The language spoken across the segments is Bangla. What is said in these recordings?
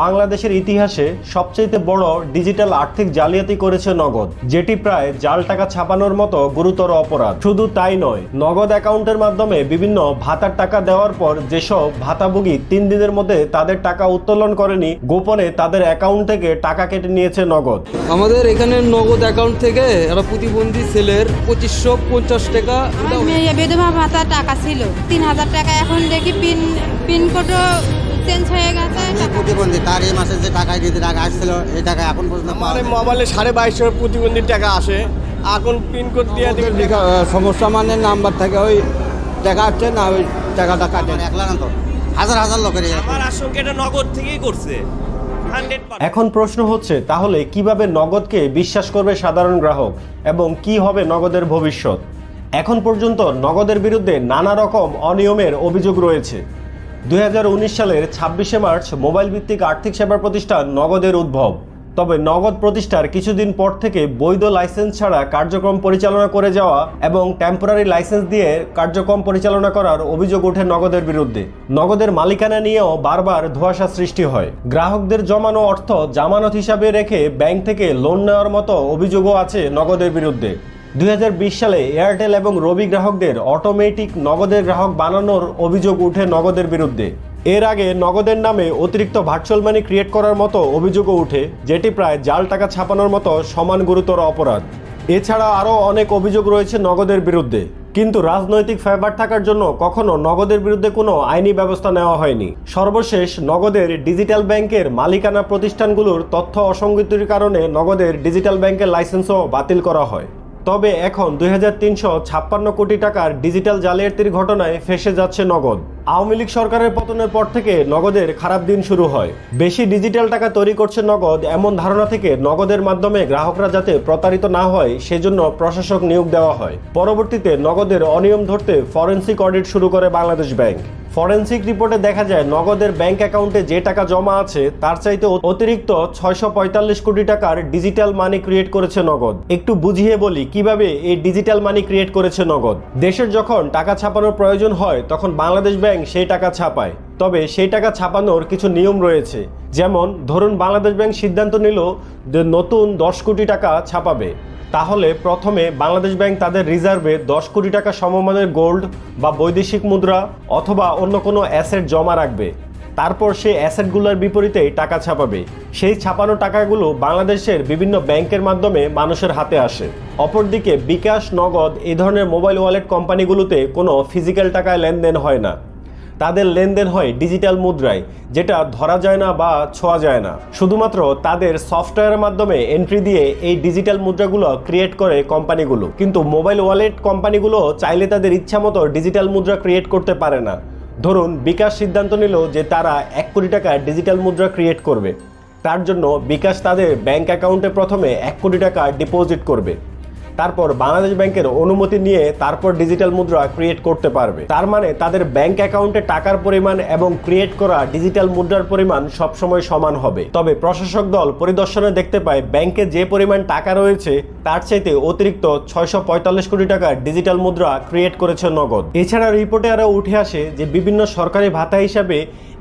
বাংলাদেশের ইতিহাসে সবচেয়ে বড় ডিজিটাল আর্থিক জালিয়াতি করেছে নগদ যেটি প্রায় জাল টাকা ছাপানোর মতো গুরুতর অপরাধ। শুধু তাই নয় নগদ অ্যাকাউন্টের মাধ্যমে বিভিন্ন ভাতার টাকা দেওয়ার পর যেসব ভাতাভোগী তিন দিনের মধ্যে তাদের টাকা উত্তোলন করেনি গোপনে তাদের অ্যাকাউন্ট থেকে টাকা কেটে নিয়েছে নগদ। আমাদের এখানে নগদ অ্যাকাউন্ট থেকে একটা প্রতিবন্ধী ছেলের পঁচিশশো পঞ্চাশ টাকা মেয়ে ভাতা টাকা ছিল। তিন হাজার টাকা এখন দেখি পিন পিনকোডও চেঞ্জ হয়ে গেছে প্রতিবন্ধী তার এই মাসে যে টাকা দিতে টাকা আসছিল এই টাকা এখন পর্যন্ত আমার মোবাইলে সাড়ে বাইশশো প্রতিবন্ধীর টাকা আসে এখন পিনকোড দিয়ে দিবে সমস্যা মানে নাম্বার থাকে ওই টাকা আসছে না ওই টাকাটা কাটে। একলা না তো হাজার হাজার লোকের আমার আশঙ্কা এটা নগদ থেকেই করছে। এখন প্রশ্ন হচ্ছে তাহলে কীভাবে নগদকে বিশ্বাস করবে সাধারণ গ্রাহক এবং কি হবে নগদের ভবিষ্যৎ? এখন পর্যন্ত নগদের বিরুদ্ধে নানা রকম অনিয়মের অভিযোগ রয়েছে। দুই হাজার উনিশ সালের ছাব্বিশে মার্চ মোবাইল ভিত্তিক আর্থিক সেবা প্রতিষ্ঠান নগদের উদ্ভব। তবে নগদ প্রতিষ্ঠার কিছুদিন পর থেকে বৈধ লাইসেন্স ছাড়া কার্যক্রম পরিচালনা করে যাওয়া এবং টেম্পোরারি লাইসেন্স দিয়ে কার্যক্রম পরিচালনা করার অভিযোগ ওঠে নগদের বিরুদ্ধে। নগদের মালিকানা নিয়েও বারবার ধোঁয়াশা সৃষ্টি হয়। গ্রাহকদের জমানো অর্থ জামানত হিসাবে রেখে ব্যাংক থেকে লোন নেওয়ার মতো অভিযোগও আছে নগদের বিরুদ্ধে। দুই হাজার বিশ সালে এয়ারটেল এবং রবি গ্রাহকদের অটোমেটিক নগদের গ্রাহক বানানোর অভিযোগ উঠে নগদের বিরুদ্ধে। এর আগে নগদের নামে অতিরিক্ত ভার্চুয়াল মানি ক্রিয়েট করার মতো অভিযোগও উঠে, যেটি প্রায় জাল টাকা ছাপানোর মতো সমান গুরুতর অপরাধ। এছাড়া আরও অনেক অভিযোগ রয়েছে নগদের বিরুদ্ধে। কিন্তু রাজনৈতিক ফেভার থাকার জন্য কখনো নগদের বিরুদ্ধে কোনো আইনি ব্যবস্থা নেওয়া হয়নি। সর্বশেষ নগদের ডিজিটাল ব্যাংকের মালিকানা প্রতিষ্ঠানগুলোর তথ্য অসঙ্গতির কারণে নগদের ডিজিটাল ব্যাংকের লাইসেন্সও বাতিল করা হয়। তবে এখন দুই কোটি টাকার ডিজিটাল জালিয়াতির ঘটনায় ফেসে যাচ্ছে নগদ। আওয়ামী লীগ সরকারের পতনের পর থেকে নগদের খারাপ দিন শুরু হয়। বেশি ডিজিটাল টাকা তৈরি করছে নগদ, এমন ধারণা থেকে নগদের মাধ্যমে গ্রাহকরা যাতে প্রতারিত না হয়, সেজন্য প্রশাসক নিয়োগ দেওয়া হয়। পরবর্তীতে নগদের অনিয়ম ধরতে ফরেন্সিক অডিট শুরু করে বাংলাদেশ ব্যাংক। ফরেন্সিক রিপোর্টে দেখা যায়, নগদের ব্যাংক অ্যাকাউন্টে যে টাকা জমা আছে, তার চাইতে অতিরিক্ত ছয়শো পঁয়তাল্লিশ কোটি টাকার ডিজিটাল মানি ক্রিয়েট করেছে নগদ। একটু বুঝিয়ে বলি, কীভাবে এই ডিজিটাল মানি ক্রিয়েট করেছে নগদ? দেশের যখন টাকা ছাপানোর প্রয়োজন হয়, তখন বাংলাদেশ ব্যাংক সেই টাকা ছাপায়। তবে সেই টাকা ছাপানোর কিছু নিয়ম রয়েছে। যেমন, ধরুন বাংলাদেশ ব্যাংক সিদ্ধান্ত নিল যে নতুন দশ কোটি টাকা ছাপাবে। তাহলে প্রথমে বাংলাদেশ ব্যাংক তাদের রিজার্ভে দশ কোটি টাকা সমমানের গোল্ড বা বৈদেশিক মুদ্রা অথবা অন্য কোনো অ্যাসেট জমা রাখবে। তারপর সেই অ্যাসেটগুলোর বিপরীতে টাকা ছাপাবে। সেই ছাপানো টাকাগুলো বাংলাদেশের বিভিন্ন ব্যাংকের মাধ্যমে মানুষের হাতে আসে। অপরদিকে বিকাশ, নগদ এ ধরনের মোবাইল ওয়ালেট কোম্পানিগুলোতে কোনো ফিজিক্যাল টাকায় লেনদেন হয় না। তাদের লেনদেন হয় ডিজিটাল মুদ্রায়, যেটা ধরা যায় না বা ছোঁয়া যায় না। শুধুমাত্র তাদের সফটওয়্যারের মাধ্যমে এন্ট্রি দিয়ে এই ডিজিটাল মুদ্রাগুলো ক্রিয়েট করে কোম্পানিগুলো। কিন্তু মোবাইল ওয়ালেট কোম্পানিগুলো চাইলে তাদের ইচ্ছা মতো ডিজিটাল মুদ্রা ক্রিয়েট করতে পারে না। ধরুন, বিকাশ সিদ্ধান্ত নিল যে তারা এক কোটি টাকা ডিজিটাল মুদ্রা ক্রিয়েট করবে। তার জন্য বিকাশ তাদের ব্যাংক অ্যাকাউন্টে প্রথমে এক কোটি টাকা ডিপোজিট করবে। তারপর বাংলাদেশ ব্যাংকের অনুমতি নিয়ে তারপর ডিজিটাল মুদ্রা ক্রিয়েট করতে পারবে। তার মানে তাদের ব্যাংক অ্যাকাউন্টে টাকার পরিমাণ এবং ক্রিয়েট করা ডিজিটাল মুদ্রার পরিমাণ সবসময় সমান হবে। তবে প্রশাসক দল পরিদর্শনে দেখতে পায় ব্যাংকে যে পরিমাণ টাকা রয়েছে, তার চাইতে অতিরিক্ত ছয়শো পঁয়তাল্লিশ কোটি টাকার ডিজিটাল মুদ্রা ক্রিয়েট করেছে নগদ। এছাড়া রিপোর্টে আরও উঠে আসে যে, বিভিন্ন সরকারি ভাতা হিসাবে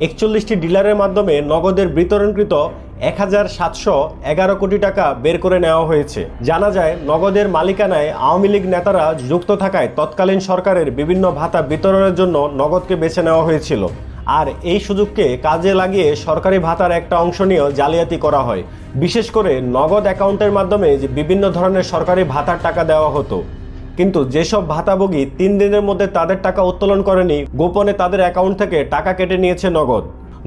একচল্লিশটি ডিলারের মাধ্যমে নগদের বিতরণকৃত এক হাজার সাতশো এগারো কোটি টাকা বের করে নেওয়া হয়েছে। জানা যায়, নগদের মালিকানায় আওয়ামী লীগ নেতারা যুক্ত থাকায় তৎকালীন সরকারের বিভিন্ন ভাতা বিতরণের জন্য নগদকে বেছে নেওয়া হয়েছিল। আর এই সুযোগকে কাজে লাগিয়ে সরকারি ভাতার একটা অংশ নিয়েও জালিয়াতি করা হয়। বিশেষ করে নগদ অ্যাকাউন্টের মাধ্যমে যে বিভিন্ন ধরনের সরকারি ভাতার টাকা দেওয়া হতো। কিন্তু যেসব ভাতাভোগী তিন দিনের মধ্যে তাদের টাকা উত্তোলন করেনি, গোপনে তাদের অ্যাকাউন্ট থেকে টাকা কেটে নিয়েছে নগদ।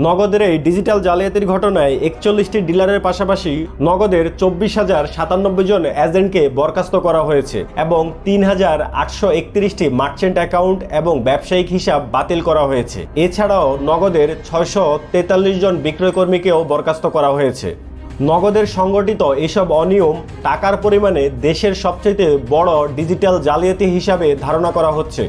নগদের এই ডিজিটাল জালিয়াতির ঘটনায় একচল্লিশটি ডিলারের পাশাপাশি নগদের চব্বিশ হাজার সাতানব্বই জন এজেন্টকে বরখাস্ত করা হয়েছে এবং তিন হাজার আটশো একত্রিশটি মার্চেন্ট অ্যাকাউন্ট এবং ব্যবসায়িক হিসাব বাতিল করা হয়েছে। এছাড়াও নগদের ছয়শো তেতাল্লিশ জন বিক্রয়কর্মীকেও বরখাস্ত করা হয়েছে। নগদের সংগঠিত এসব অনিয়ম টাকার পরিমাণে দেশের সবচেয়ে বড় ডিজিটাল জালিয়াতি হিসাবে ধারণা করা হচ্ছে।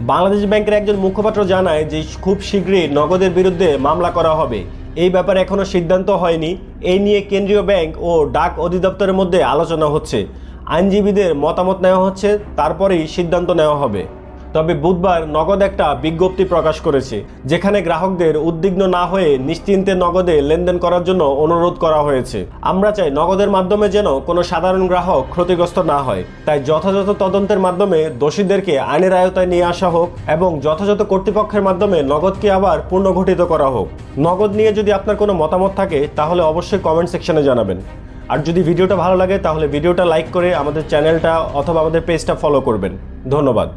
বাংলাদেশ ব্যাংকের একজন মুখপাত্র জানায় যে খুব শীঘ্রই নগদের বিরুদ্ধে মামলা করা হবে। এই ব্যাপারে এখনও সিদ্ধান্ত হয়নি। এই নিয়ে কেন্দ্রীয় ব্যাংক ও ডাক অধিদপ্তরের মধ্যে আলোচনা হচ্ছে। আইনজীবীদের মতামত নেওয়া হচ্ছে, তারপরেই সিদ্ধান্ত নেওয়া হবে। তবে বুধবার নগদ একটা বিজ্ঞপ্তি প্রকাশ করেছে, যেখানে গ্রাহকদের উদ্বিগ্ন না হয়ে নিশ্চিন্তে নগদে লেনদেন করার জন্য অনুরোধ করা হয়েছে। আমরা চাই নগদের মাধ্যমে যেন কোনো সাধারণ গ্রাহক ক্ষতিগ্রস্ত না হয়। তাই যথাযথ তদন্তের মাধ্যমে দোষীদেরকে আইনের আয়তায় নিয়ে আসা হোক এবং যথাযথ কর্তৃপক্ষের মাধ্যমে নগদকে আবার পুনর্গঠিত করা হোক। নগদ নিয়ে যদি আপনার কোনো মতামত থাকে, তাহলে অবশ্যই কমেন্ট সেকশনে জানাবেন। আর যদি ভিডিওটা ভালো লাগে, তাহলে ভিডিওটা লাইক করে আমাদের চ্যানেলটা অথবা আমাদের পেজটা ফলো করবেন। ধন্যবাদ।